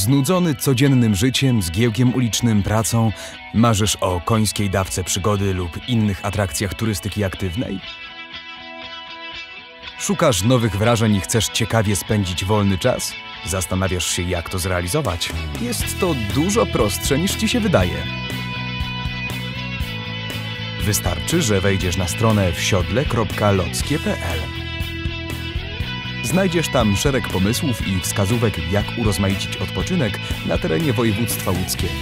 Znudzony codziennym życiem, zgiełkiem ulicznym, pracą, marzysz o końskiej dawce przygody lub innych atrakcjach turystyki aktywnej? Szukasz nowych wrażeń i chcesz ciekawie spędzić wolny czas? Zastanawiasz się, jak to zrealizować? Jest to dużo prostsze niż ci się wydaje. Wystarczy, że wejdziesz na stronę wsiodle.lockie.pl. Znajdziesz tam szereg pomysłów i wskazówek, jak urozmaicić odpoczynek na terenie województwa łódzkiego.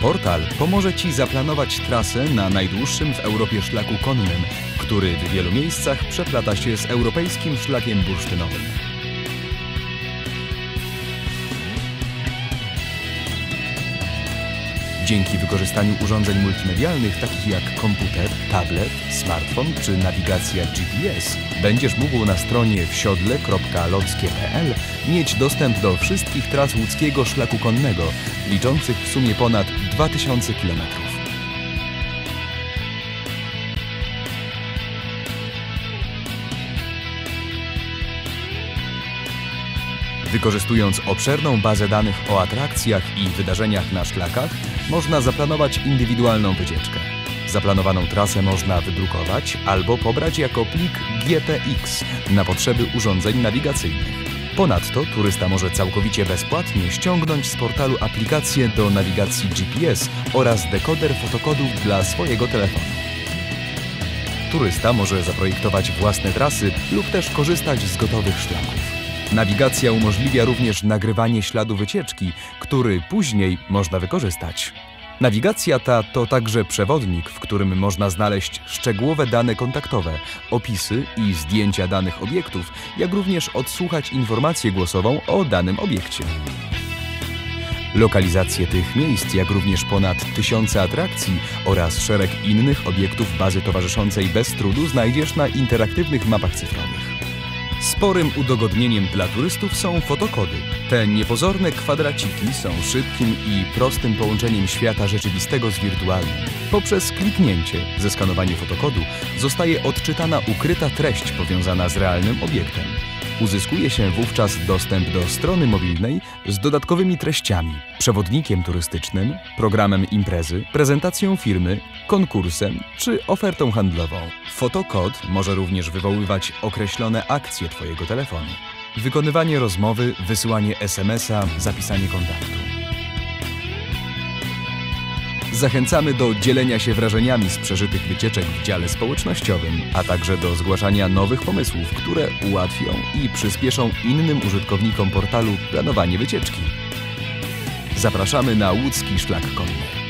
Portal pomoże Ci zaplanować trasę na najdłuższym w Europie szlaku konnym, który w wielu miejscach przeplata się z europejskim szlakiem bursztynowym. Dzięki wykorzystaniu urządzeń multimedialnych takich jak komputer, tablet, smartfon czy nawigacja GPS będziesz mógł na stronie wsiodle.lockie.pl mieć dostęp do wszystkich tras łódzkiego szlaku konnego, liczących w sumie ponad 2000 km. Wykorzystując obszerną bazę danych o atrakcjach i wydarzeniach na szlakach, można zaplanować indywidualną wycieczkę. Zaplanowaną trasę można wydrukować albo pobrać jako plik GPX na potrzeby urządzeń nawigacyjnych. Ponadto turysta może całkowicie bezpłatnie ściągnąć z portalu aplikację do nawigacji GPS oraz dekoder fotokodów dla swojego telefonu. Turysta może zaprojektować własne trasy lub też korzystać z gotowych szlaków. Nawigacja umożliwia również nagrywanie śladu wycieczki, który później można wykorzystać. Nawigacja ta to także przewodnik, w którym można znaleźć szczegółowe dane kontaktowe, opisy i zdjęcia danych obiektów, jak również odsłuchać informację głosową o danym obiekcie. Lokalizację tych miejsc, jak również ponad tysiące atrakcji oraz szereg innych obiektów bazy towarzyszącej bez trudu znajdziesz na interaktywnych mapach cyfrowych. Sporym udogodnieniem dla turystów są fotokody. Te niepozorne kwadraciki są szybkim i prostym połączeniem świata rzeczywistego z wirtualnym. Poprzez kliknięcie, zeskanowanie fotokodu, zostaje odczytana ukryta treść powiązana z realnym obiektem. Uzyskuje się wówczas dostęp do strony mobilnej z dodatkowymi treściami, przewodnikiem turystycznym, programem imprezy, prezentacją firmy, konkursem czy ofertą handlową. Fotokod może również wywoływać określone akcje Twojego telefonu. Wykonywanie rozmowy, wysyłanie SMS-a, zapisanie kontaktu. Zachęcamy do dzielenia się wrażeniami z przeżytych wycieczek w dziale społecznościowym, a także do zgłaszania nowych pomysłów, które ułatwią i przyspieszą innym użytkownikom portalu planowanie wycieczki. Zapraszamy na łódzki szlak konny.